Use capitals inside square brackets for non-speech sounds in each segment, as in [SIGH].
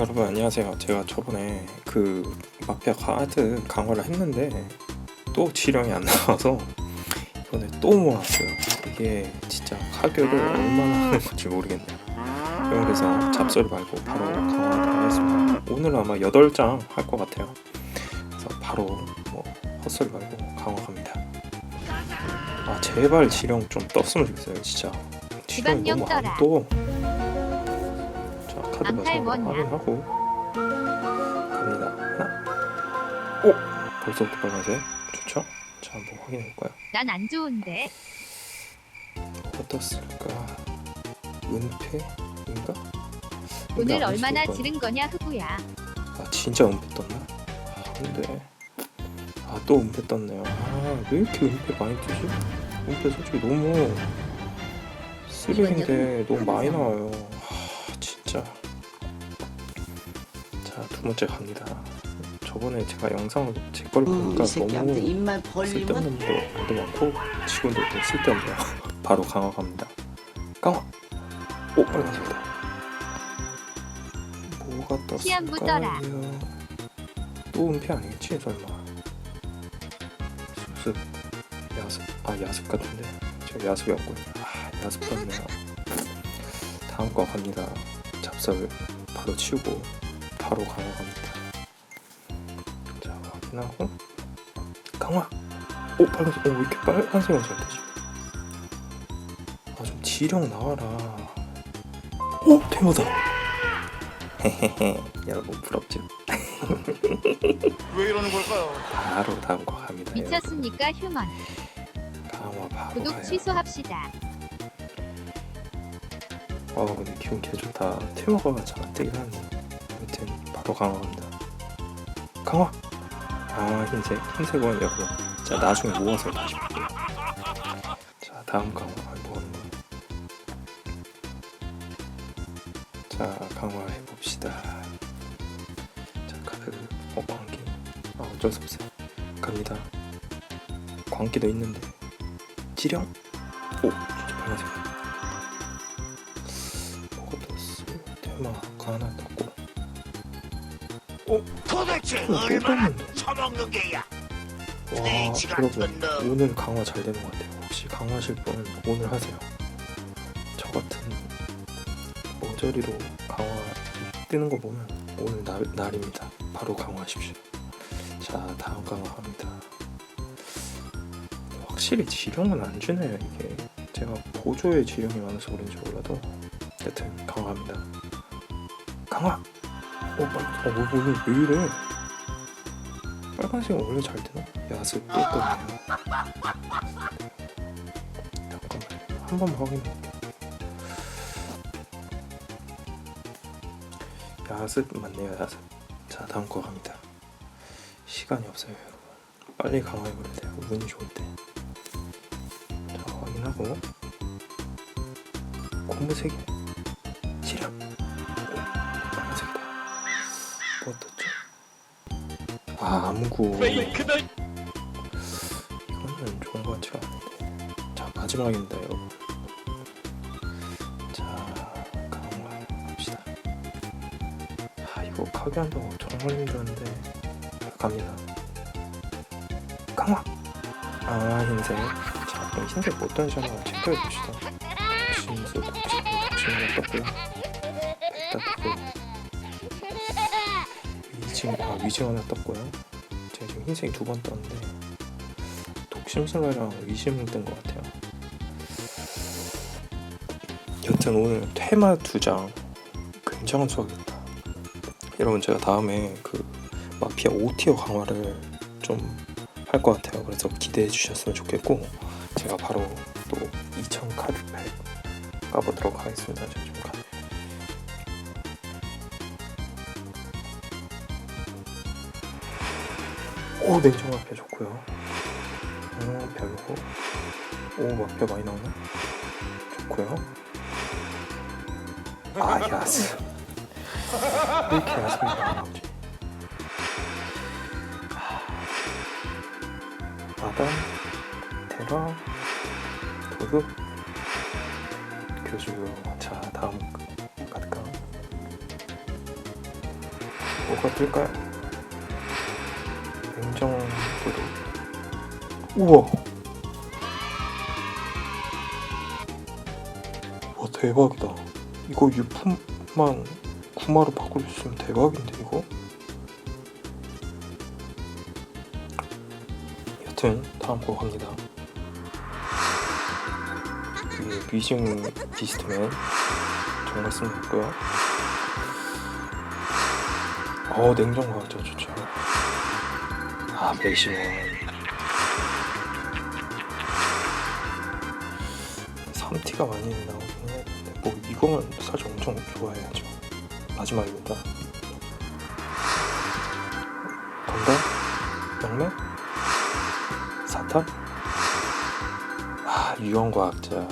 여러분 안녕하세요. 제가 저번에 그 마피아 카드 강화를 했는데 또 지령이 안 나와서 이번에 또 모았어요. 이게 진짜 가격을 얼마나 하는 건지 모르겠네요. 그래서 잡소리 말고 바로 강화하도록 하겠습니다. 오늘 아마 8장 할 것 같아요. 그래서 바로 뭐 헛소리 말고 강화 갑니다. 아 제발 지령 좀 떴으면 좋겠어요 진짜. 지령이 너무 안 떠 카드 뭐냐? 확인하고 갑니다. 하나. 오 벌써부터 빨간색 좋죠? 자 한번 확인해 볼까요? 난 안 좋은데. 어떻을까? 은폐인가? 오늘 얼마나 지른 거냐 흑우야. 아 진짜 은폐 떴나? 아 근데 아 또 은폐 떴네요. 아왜 이렇게 은폐 많이 뜨지? 은폐 솔직히 너무 쓰레기인데 너무 많이 나와요. 아 진짜. 자두 번째 갑니다. 저번에 제가 영상을 제 걸 보니까 이 새끼한테 너무 입만 벌리면 쓸데없는 것도 많고 지금도 좀 쓸데없네요. [LAUGHS] 바로 강화 갑니다. 강화. 오 빨간색이다. 뭐가 시한부 떴을까요? 떠라. 또 은폐 아니겠지 설마? 수습 야습 아 야습 같은데 제가 야습이었군요. 아 야습 떴네요. 다음 거 갑니다. 잡설 바로 치우고 바로 강화 갑니다. 자 확인하고 강화. 오 빨간색. 오왜 이렇게 빨간색은 잘 되지? 아좀 지령 나와라. 오 대박다. 헤헤헤 여러분 부럽죠? 왜 이러는 걸까요? 바로 다음 거 갑니다. 미쳤습니까 휴먼. 강화 바로 구독 가요. 취소합시다. 아 근데 기분 개 좋다. 테마가 잘안 뜨긴 하네. 아무튼 바로 강화 갑니다. 강화. 아 흰색 흰색은 여러분. 자 나중에 모아서 다시 볼게요. 자 다음 강화 아, 뭐하는 거야? 자 강화해 봅시다. 자 카드 어 광기. 아 어쩔 수 없어요. 갑니다. 광기도 있는데 지령. 오 빨간색. 뭐가 떴어? 테마가 하나 떴고. 도대체 또 얼마나. 처먹는 게야? 와 여러분? 오늘 강화 잘 되는 것 같아요. 혹시 강화하실 분은 오늘 하세요. 저 같은 모조리로 강화 뜨는 거 보면 오늘 날, 날입니다. 바로 강화하십시오. 자 다음 강화합니다. 확실히 지령은 안 주네요 이게. 제가 보조에 지령이 많아서 그런지 몰라도. 여튼 강화합니다. 강화 어 빨리 어 뭐, 오늘 왜 이래 빨간색은 원래 잘 되나? 야습 또 떴네요. 잠깐만요. 한 번만 확인해. 야습 맞네요, 야습. 자, 다음 거 갑니다. 시간이 없어요, 여러분. 빨리 강화해버려야 돼요. 운이 때. 자, 확인하고. 개. 시력. 아, 암구. 페이크다. 이거는 좋은 것 같지가 않은데. 자 마지막입니다 여러분 자 강화합시다. 아 이거 가게 한다고 엄청 걸린 줄 알았는데. 갑니다. 강화! 아 흰색 자 그럼 흰색 못 던지나 체크해 봅시다. 진수 복싱을 떴고요 일단 떴고 아 위징 하나 떴고요 제가 지금 흰색 두 번 떴는데 독심술래랑 위심을 뜬것 같아요. 여튼 오늘 테마 두 장 굉장한 수학이었다. 여러분 제가 다음에 그 마피아 5티어 강화를 좀 할 것 같아요. 그래서 기대해 주셨으면 좋겠고 제가 바로 또 2000 카드팩 까보도록 하겠습니다. 오 냉정 마피아 좋고요. 어, 별로고. 오, 마피아 많이 나오네. 좋고요. 아, 야스. 왜 이렇게 야스가 나오지? 마담, 테라, 도둑, 교주. 자, 다음 카드가. 뭐가 뜰까요? 냉정도도 우와. 와 대박이다. 이거 유품만 구마로 바꿀 수 있으면 대박인데 이거? 여튼 다음 거 갑니다. 이 뮤징 비스트맨. 정말 쓸모없고요. 어 냉정과 저 좋죠 아 맥시멈 3T가 많이 나오긴 해. 뭐 이거는 사실 엄청 좋아해야죠. 마지막입니다. 건달? 영매? 사탄? 아 유형과학자. [LAUGHS]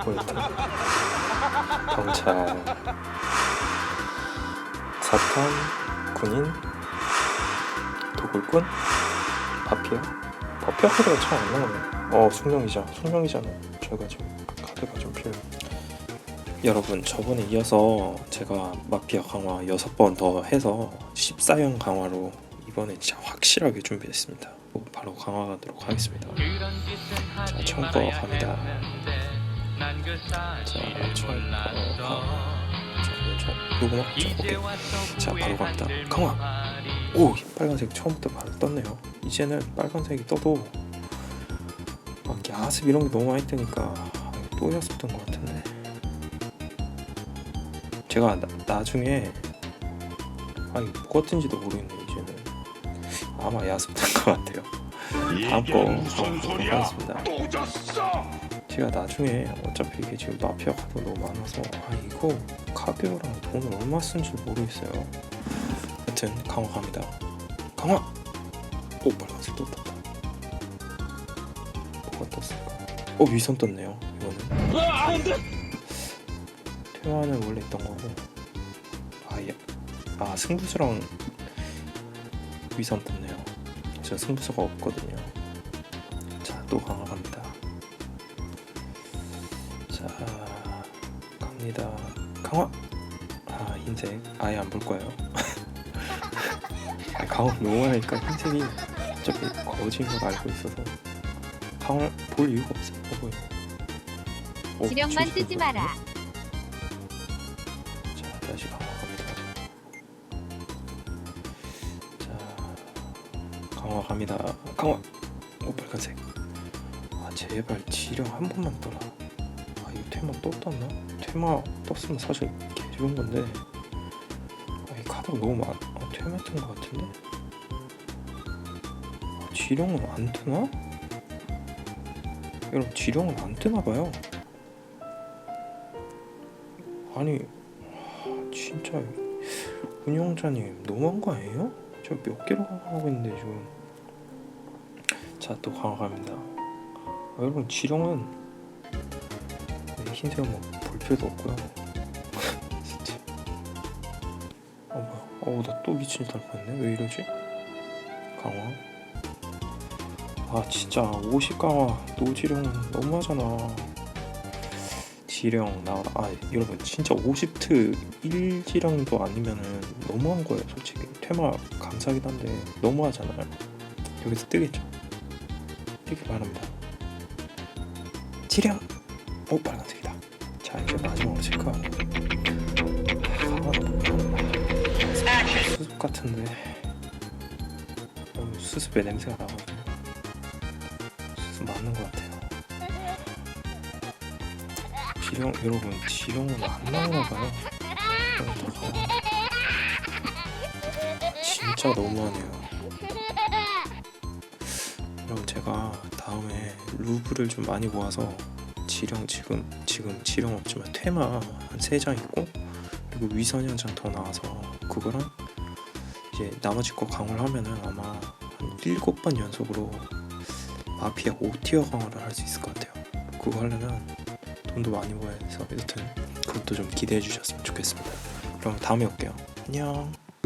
포인트. 경찰. 사탄, 군인, 도굴꾼, 마피아. 마피아 카드가 참 안 나오네. 어 숙명기자 숙명기자는 제가 지금 카드가 좀 필요해요. 여러분 저번에 이어서 제가 마피아 강화 6번 더 해서 14형 강화로 이번에 진짜 확실하게 준비했습니다. 뭐 바로 강화하도록 하겠습니다. 자 처음 거 갑니다. 자 처음 거 자, 녹음하고 오케이. 자 바로 갑니다. 강화 오 빨간색 처음부터 바로 떴네요. 이제는 빨간색이 떠도 막 야습 이런 게 너무 많이 뜨니까 또 야습 뜬것 같은데. 제가 나, 나중에 아 이거 뭐가 뜬지도 모르겠네 이제는. 아마 야습 뜬것 같아요. 다음 거 하겠습니다. 졌어. 제가 나중에 어차피 이게 지금 마피아 카드 너무 많아서 아 이거 카드랑 돈을 얼마 쓴지 모르겠어요 여튼 강화 갑니다. 강화! 오 빨간색 또 떴다. 뭐가 떴을까? 어 위선 떴네요 이거는. 퇴화는 원래 있던 거고. 아, 예. 아 승부수랑 위선 떴네요. 저 승부수가 없거든요. 자 또 강화 갑니다. 자 갑니다. 강화! 아 흰색 아예 안 볼 거예요. 아, [LAUGHS] 강화 너무 하니까 흰색이 어차피 거진 걸 알고 있어서 강화 볼 이유가 없어. 보여 어, 지령만 보여요? 마라. 자 다시 강화 갑니다. 자 강화 갑니다. 강화 오 빨간색. 아 제발 지령 한 번만 떠라. 아 이거 테마 또 떴나? 테마 떴으면 사실 개 좋은 건데. 아, 이 카드가 너무 많아 아, 테마 뜬것 같은데? 아, 지령은 안 뜨나? 여러분 지령은 안 뜨나 봐요. 아니 아, 진짜 운영자님 너무한 거 아니에요? 저 몇 개로 강화하고 있는데 지금. 자또 강화 갑니다. 아, 여러분 지령은 네, 흰색은 뭐볼 필요도 없고요 [LAUGHS] 진짜. 어 뭐야. 어나 또 미친 짓 할 뻔했네. 왜 이러지? 강화 아 진짜. 50 강화 노지령은 너무하잖아. 지령 나와라 아 여러분 진짜 50트 1지령도 아니면은 너무한 거예요 솔직히. 테마 감사하긴 한데 너무하잖아요. 여기서 뜨겠죠? 뜨기 바랍니다. 지령! 오 빨간색이다. 자 이제 마지막으로 체크하고 아, 수습 같은데. 너무 수습의 냄새가 수습 맞는 것 같아요 지령 여러분 지령은 안 나오나 봐요. 진짜 너무하네요. 그럼 제가 다음에 루브를 좀 많이 모아서 지령 지금 지금 지령 없지만 테마 한 세 장 있고 그리고 위선이 한장더 나와서 그거랑 이제 나머지 거 강화를 하면은 아마 한 일곱 번 연속으로 마피아 5티어 강화를 할 수 있을 것 같아요. 그거 하려면 돈도 많이 모아야 돼서 여튼 그것도 좀 기대해 주셨으면 좋겠습니다. 그럼 다음에 올게요. 안녕.